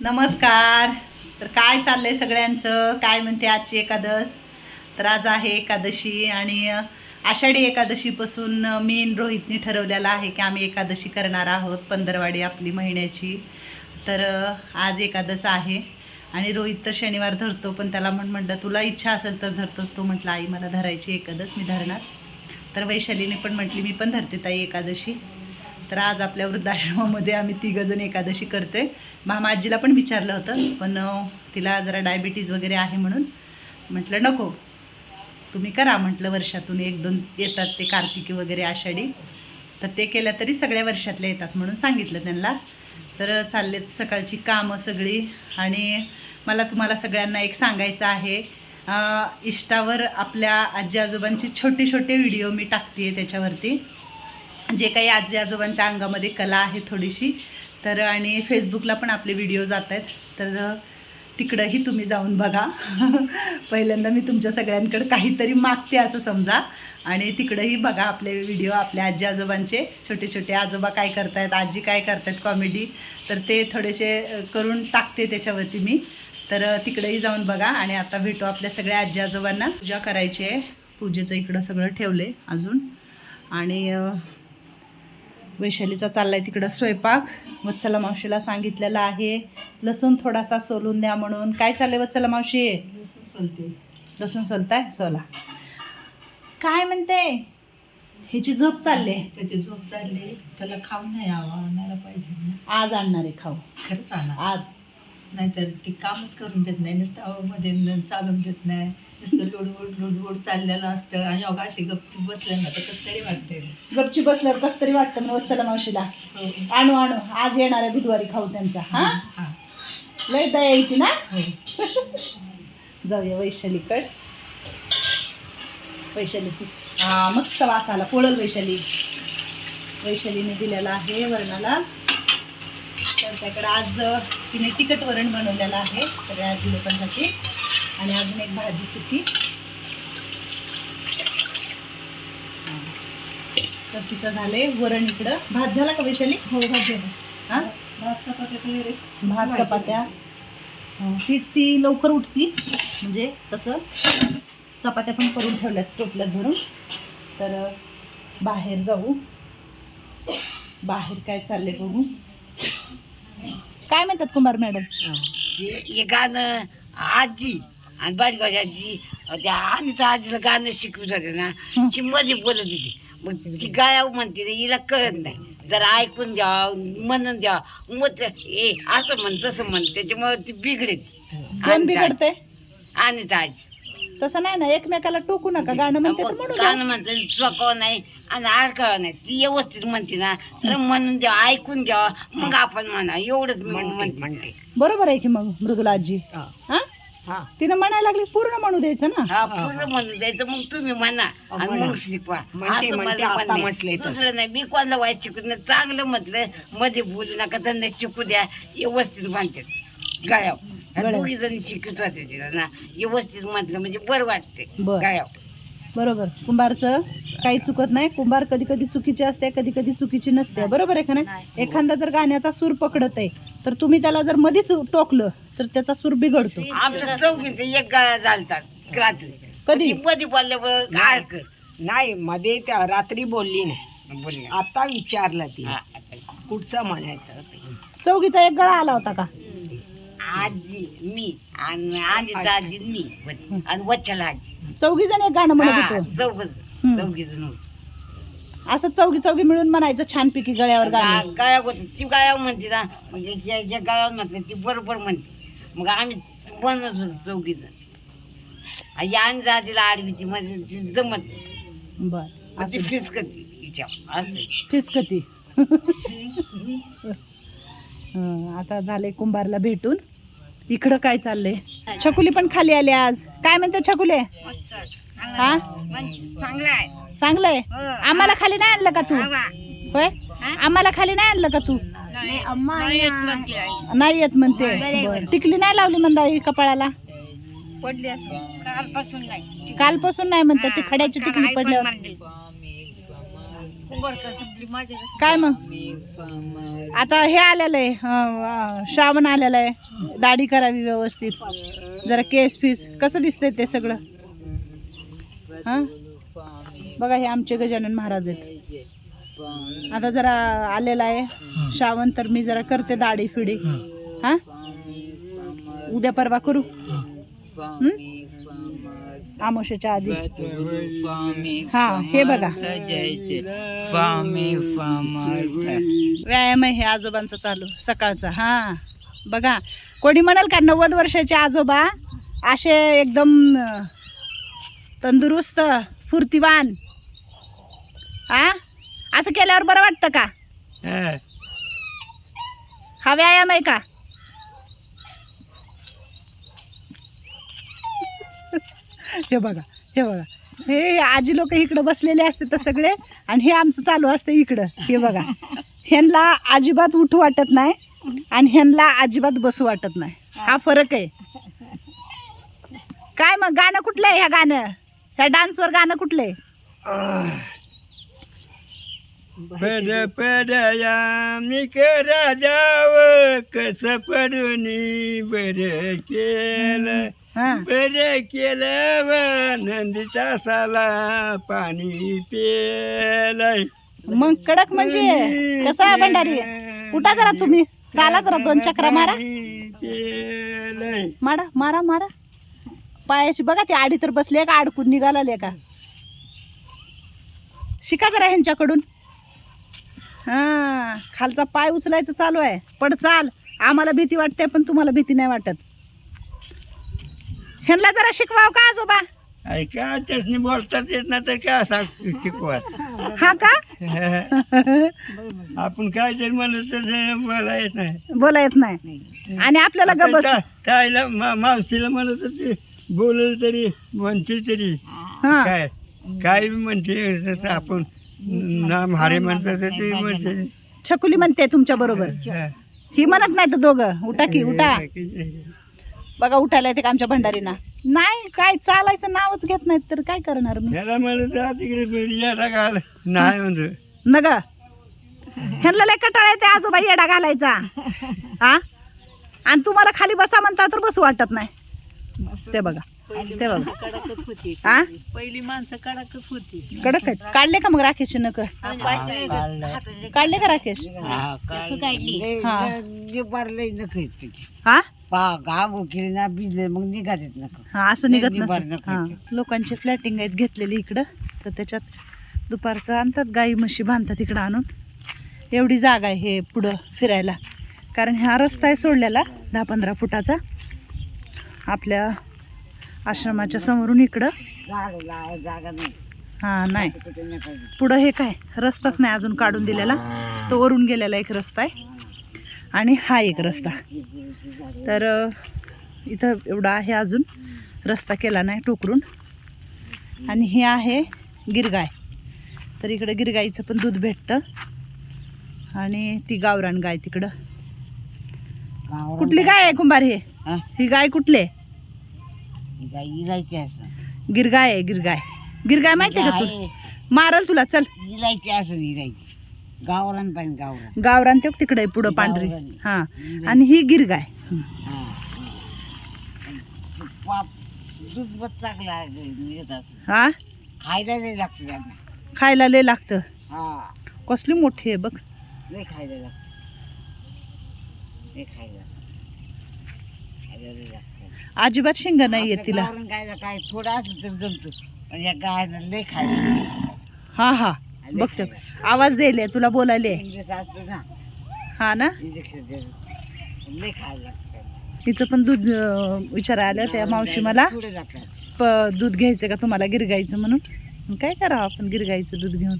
नमस्कार. तर काय चाललंय सगळ्यांचं? काय म्हणते आजची एकादश तर आज आहे एकादशी आणि आषाढी एकादशीपासून मी रोहितनी ठरवलेलं आहे की आम्ही एकादशी करणार आहोत पंधरवाडी आपली महिन्याची. तर आज एकादश आहे आणि रोहित तर शनिवार धरतो पण त्याला म्हण म्हटलं तुला इच्छा असेल तर धरतो. तो म्हटलं आई मला धरायची एकादश मी धरणार. तर वैशालीने पण म्हटली मी पण धरते ताई एकादशी. तर आज आपल्या वृद्धाश्रमामध्ये आम्ही तिघंजण एकादशी करते मामा आजीला पण विचारलं होतं पण तिला जरा डायबिटीज वगैरे आहे म्हणून म्हटलं नको. तुम्ही करा म्हटलं वर्षातून एक दोन येतात ते कार्तिकी वगैरे आषाढी. तर ते केल्या तरी सगळ्या वर्षातल्या येतात म्हणून सांगितलं त्यांना. तर चाललेत सकाळची कामं सगळी आणि मला तुम्हाला सगळ्यांना एक सांगायचं आहे. इष्टावर आपल्या आजी आजोबांचे छोटे छोटे व्हिडिओ मी टाकते त्याच्यावरती. जे काही आजी आजोबांच्या अंगामध्ये कला आहे थोडीशी तर आणि फेसबुकला पण आपले व्हिडिओ जात आहेत. तर तिकडंही तुम्ही जाऊन बघा. पहिल्यांदा मी तुमच्या सगळ्यांकडे काहीतरी मागते असं समजा. आणि तिकडंही बघा आपले व्हिडिओ आपल्या आजी आजोबांचे. छोटे छोटे आजोबा काय करतायत आजी काय करतायत कॉमेडी तर ते थोडेसे करून टाकते त्याच्यावरती मी. तर तिकडंही तिकडेही जाऊन बघा. आणि आता भेटू आपल्या सगळ्या आजी आजोबांना. पूजा करायची आहे. पूजेचं इकडं सगळं ठेवले अजून. आणि वैशालीचा चाललाय तिकडं स्वयंपाक. वत्सला मावशीला सांगितलेलं आहे. लसूण थोडासा सोलून द्या म्हणून. काय चाललंय वत्सला मावशी? लसूण सोलताय? सोला काय म्हणते? ह्याची झोप चालले. त्याची झोप चालली. त्याला खाऊन नाही आणायला पाहिजे आज आणणारे खाऊ. खरंच आणा आज. नाहीतर ती कामच करून देत नाही. नुसतं मध्ये चालून देत नाही. नुसतं लोडवोड लोडवोड चाललेलं असतं आणि अगं अशी गप्पी बसले ना तर कसं तरी वाटते गपची बसल्यावर कसं तरी वाटतं म्हणून वत्सला मावशीला. हो. आणू आणू. आज येणाऱ्या बुधवारी खाऊ त्यांचा. हा? हा लय दया येते ना? हो. जाऊया वैशालीकड. वैशालीची हा मस्त वास आला पोळल वैशाली. वैशालीने दिलेला आहे वरणाला. तर त्याकडे आज अ, तिने तिखट वरण बनवलेलं आहे सगळ्या आजी लोकांसाठी आणि अजून एक भाजी सुकी. तर तिचं झालंय वरण इकडं. भात झाला का वैशाली? हो भाजी हा? भात चपात्या भात चपात्या. हं, ती ती लवकर उठती. म्हणजे तसं चपात्या पण करून ठेवल्यात टोपल्यात भरून. तर बाहेर जाऊ. बाहेर काय चालले बघू. काय म्हणतात कुमार मॅडम? हे गाणं आजी. आणि बारीगावची आजी त्या अनिता आजीला गाणं शिकवत होते ना. ती मध्ये बोलत होती. मग ती गायाव म्हणते रे, हिला कळत नाही. जरा ऐकून द्या म्हणून द्या मग ते- ए असं म्हण तसं म्हण त्याच्यामुळे ती बिघडेल. कोण बिघडते अनिता आजी तसं नाही ना एकमेकाला टोकू नका. गाणं म्हणते तर मग म्हणू द्या. गाणं म्हणते चुकावं नाही आणि अडकावं नाही. ती व्यवस्थित म्हणते ना तर म्हणून द्या ऐकून द्या मग आपण म्हणा एवढंच म्हणते बरोबर आहे की मग मृदुला आजी हा. हा. हा तिनं म्हणायला लागली पूर्ण म्हणू द्यायचं ना. हा पूर्ण म्हणून द्यायचं. मग तुम्ही म्हणा आणि मग शिकवा. असं माझं म्हणणं. आहे. दुसरं नाही मी कोणाला वाईट शिकू नाही. चांगलं म्हटलं मध्ये बोलू नका त्यांना शिकू द्या. व्यवस्थित म्हणते. गायाव गळ्याव. दोघी जणी शिकत होते तिला ना. व्यवस्थित म्हटलं म्हणजे बरं वाटते. बर. गायाव बरोबर. कुंभारचं काही चुकत नाही. कुंभार कधी कधी चुकीचे असते कधी कधी चुकीची नसते. बरोबर आहे का नाही? एखादा जर गाण्याचा सूर पकडत आहे तर तुम्ही त्याला जर मध्येच टोकलं तर त्याचा सूर बिघडतो. आमच्या चौघींचे एक गाळा चालतात रात्री. कधी? ती मध्ये बोलल्यावर नाही. मध्ये त्या रात्री बोलली नाही. बोलले आता विचारलं ती. कुठचं म्हणायचं ते. चौघीचा एक गळा आला होता का? आजी मी. आणि आजीचा आजी मी. आणि वच्छला आजी. चौघी जण एक गाणं म्हणत होतो. चौघ जण होतो. असं चौघी चौघी मिळून म्हणायचं छानपैकी गळ्यावर गाणं. गा- गायक होती ती गायक म्हणते ना मग ज्या गायक म्हणते ती बरोबर म्हणते. मग आम्ही बनत होतो चौघी जण या आणि जातीला आडवी ती म्हणजे ती जमत नाही. बर मग ती फिसकती तिच्या असं. फिसकती. हं, आता झाले कुंभारला भेटून. इकडं काय चाललंय? छकुली पण खाली आले आज. काय म्हणते छकुले? हा? चांगलं आहे चांगलं आहे आम्हाला खाली नाही आणलं का तू? होय? आम्हाला खाली नाही आणलं का तू? नाही. येत म्हणते. टिकली नाही लावली मंदाई कपाळाला? कालपासून नाही. म्हणते ती खड्याची टिकली पडल्यावर. काय मग? आता हे आलेलं आहे श्रावण आलेलं आहे दाढी करावी व्यवस्थित. जरा केस फीस कसं दिसतंय ते सगळं? हा? बघा हे आमचे गजानन महाराज आहेत. आता जरा आलेला आहे श्रावण तर मी जरा करते दाढी फिडी. हा? उद्या परवा करू. हं? आमोशाच्या आधी. हा हे बघा. व्यायाम आहे हे आजोबांचा चालू सकाळचा. हा बघा. कोणी म्हणाल का नव्वद वर्षाचे आजोबा असे एकदम तंदुरुस्त फुर्तीवान? हा असं केल्यावर बरं वाटतं का? हा व्यायाम आहे का? हे बघा हे बघा. हे आजी लोक इकडं बसलेले असते तर सगळे आणि हे आमचं चालू असतं इकडं. हे बघा. ह्यांना अजिबात उठू वाटत नाही आणि ह्यांना अजिबात बसू वाटत नाही. हा फरक आहे. काय मग गाणं कुठलं आहे ह्या गाणं? ह्या डान्सवर गाणं कुठलं आहे? पद पदया मी करा जाव कस पडून बर केलं? हा. बर केलं नंदीचा साला पाणी पेलय मग कडक म्हणजे कसं आहे भंडारी? उठा जरा तुम्ही. चाला जरा दोन चक्रा मारा. पेलय मारा मारा मारा. पायाची बघा ती आडी तर बसली का? अडकून निघाला का? शिका जरा ह्यांच्याकडून. हा खालचा पाय उचलायचं चालू आहे. पण चाल आम्हाला भीती वाटते पण तुम्हाला भीती नाही वाटत. ह्यांना जरा शिकवाव का आजोबा? ऐका त्यासनी बोलतात येत ना तर काय सांग शिकवा हा का? आपण काय जर म्हणलं तर ते बोला येत नाही. बोला येत नाही. आणि आपल्याला ग बस मा- मावशीला म्हणत होते बोलल तरी म्हणते तरी. हा. काय काय बी म्हणते तसं आपण नाम हारे म्हणतात तर ते म्हणते. छकुली म्हणते तुमच्या बरोबर. ही. म्हणत नाही तर दोघं. उठा की उठा. बघा उठायला येते का आमच्या भंडारीना? नाही काय चालायचं नावच घेत नाहीत तर काय करणार मी? याला म्हणत जा तिकडे नाही म्हणतो. न ग. ह्यांना लय कटाळा येते आजोबा येडा घालायचा. हा आणि तुम्हाला खाली बसा म्हणता तर बसू वाटत नाही. ते बघा ते बघा. कडकच होती हा पहिली माणसं कडकच होती. कडक आहेत काढले का मग राकेशचे नक काढले. का राकेश? हा हा? गाव केली ना भिजले मग निघात येत नका. हा असं निघत नाही, निभार हा लोकांचे फ्लॅटिंग आहेत घेतलेली इकडं. तर त्याच्यात दुपारचं आणतात गाई म्हशी बांधतात इकडं आणून. एवढी जागा आहे हे पुढं फिरायला. कारण हा रस्ता आहे सोडलेला दहा पंधरा फुटाचा. आपल्या आश्रमाच्या समोरून इकडं. जागा नाही हा नाही. पुढं हे काय? रस्ताच नाही अजून काढून दिलेला. तो वरून गेलेला एक रस्ता आहे. आणि हा एक रस्ता. तर इथं एवढा आहे अजून. रस्ता केला नाही टोकरून. आणि हे आहे गिरगाय. तर इकडं गिरगाईचं पण दूध भेटतं. आणि ती गावरान गाय तिकडं. कुठली गाय? आहे कुंभार हे? हा? गाय कुठली आहे? गिरगाय आहे गिरगाय. गिरगाय माहिती आहे का तू मारल तुला चल. असं गावरान पाहिजे गावरान. गावरान ते तिकडे पुढं पांढरी. गावरान. हा. आणि ही गिरगाय. हा. पाप दूध बस चांगला असं. हा? खायला लय लागतं त्यांना. खायला लय लागतं. हा. कसली मोठी आहे बघ. लय खायला लागतं. खायला खायला लागतं. अजिबात शिंग नाही येत आपल्या तिला. गावरान गायला काय थोडं असलं तर जमतं. पण या लय खायला हा हा. बघते. आवाज द्यायले तुला बोलायले. इंग्लिश असतं ना. हा ना? इंजेक्शन द्यायचं लय खायला लागतं. तिचं पण दूध अं, विचारायला आलं त्या मावशी मला. प दूध घ्यायचं का तुम्हाला गिरगायचं म्हणून? मग काय करावं आपण गिरगायचं दूध घेऊन?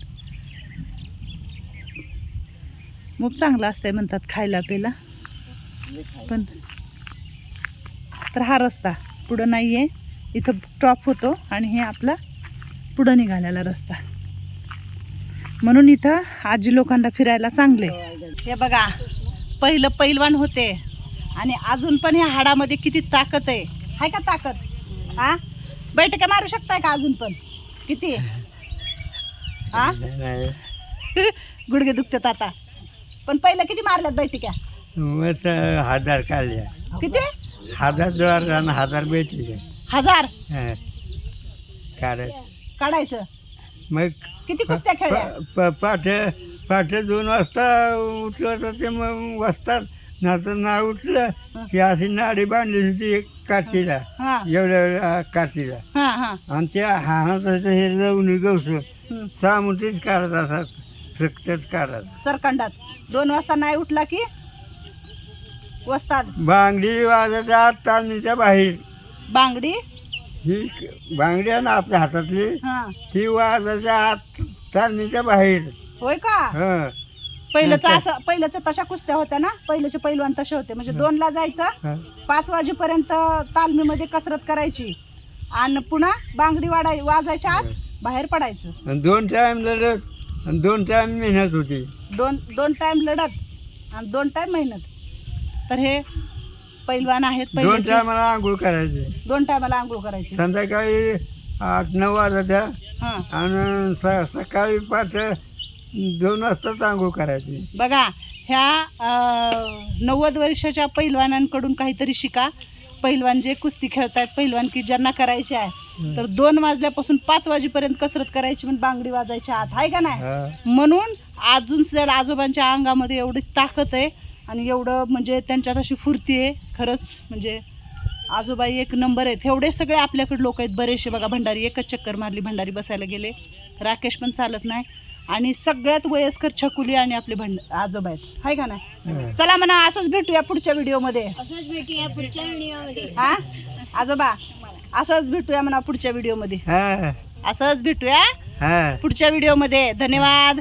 मग चांगलं असतंय म्हणतात खायला प्यायला. लय खायला पण तर हा रस्ता पुढं नाही आहे इथं टॉप होतो आणि हे आपला पुढं निघालेला रस्ता. म्हणून इथं आजी लोकांना फिरायला चांगले. हे बघा पहिलं पैलवान होते. आणि अजून पण या हाडामध्ये किती ताकद आहे. आहे का ताकद? हा? बैठका मारू शकताय का अजून पण? किती? हा? गुडघे दुखतात आता. पण पहिलं किती मारल्यात बैठक्या? हजार काढल्या. किती? हजार हजार हजार? हं. काढत काढायचं. मग किती कुस्त्या खेळल्या? पाठ पाठ दोन वाजता उठलं तर ते मग वाजतात. नाहीतर नाही उठलं की अशी नाडी बांधली होती एक काठीला. हा. एवढ्या एवढ्या काठीला. हा हा. आणि त्या हाणाचं हे लवणी गवसं. सामुटीच काढत असतात रक्तच काढत. चरखंडात. दोन वाजता नाही उठला की वस्ताद बांगडी वाजायच्या आत तालमीच्या बाहेर. बांगडी? ही बांगडी आहे ना आपल्या हातातली हा. ती वाजायच्या आत तालमीच्या बाहेर. होय का? हं. पहिलंच असं पहिल्याच्या तशा कुस्त्या होत्या ना? पहिल्याचे पैलवान तसे होते. म्हणजे दोनला जायचं हं. पाच वाजेपर्यंत तालमीमध्ये कसरत करायची. आणि पुन्हा बांगडी वाढाय वाजायच्या आत बाहेर पडायचं. आणि दोन टाइम लढत आणि दोन टाइम मेहनत होती. दोन दोन टाइम लढत आणि दोन टाइम मेहनत. तर हे पैलवान आहेत दोन पहिल्याचे. टायमाला आंघोळ करायचे. दोन टायमाला आंघोळ करायची. संध्याकाळी आठ नऊ हा. आणि स सकाळी पाठ दोन वाजताच आंघोळ करायची. बघा ह्या अं, नव्वद वर्षाच्या पैलवानांकडून काहीतरी शिका. पैलवान जे कुस्ती खेळतायत पैलवान की ज्यांना करायचे आहे. तर दोन वाजल्यापासून पाच वाजेपर्यंत कसरत करायची म्हणून बांगडी वाजायच्या आत. आहे का नाही? हं. म्हणून अजून सुद्धा आजोबांच्या अंगामध्ये एवढी ताकद आहे. आणि एवढं म्हणजे त्यांच्यात अशी फुर्ती आहे खरंच. म्हणजे आजोबा एक नंबर आहेत. एवढे सगळे आपल्याकडे लोक आहेत. बरेचसे बघा भंडारी एकच चक्कर मारली भंडारी बसायला गेले. राकेश पण चालत नाही. आणि सगळ्यात वयस्कर छकुली आणि आपले भंड आजोबा आहेत. हाय का नाही. चला म्हणा असंच भेटूया पुढच्या व्हिडिओमध्ये. हा? आजोबा असंच भेटूया म्हणा पुढच्या व्हिडिओमध्ये. हं. असंच भेटूया. हं. पुढच्या व्हिडिओमध्ये. धन्यवाद.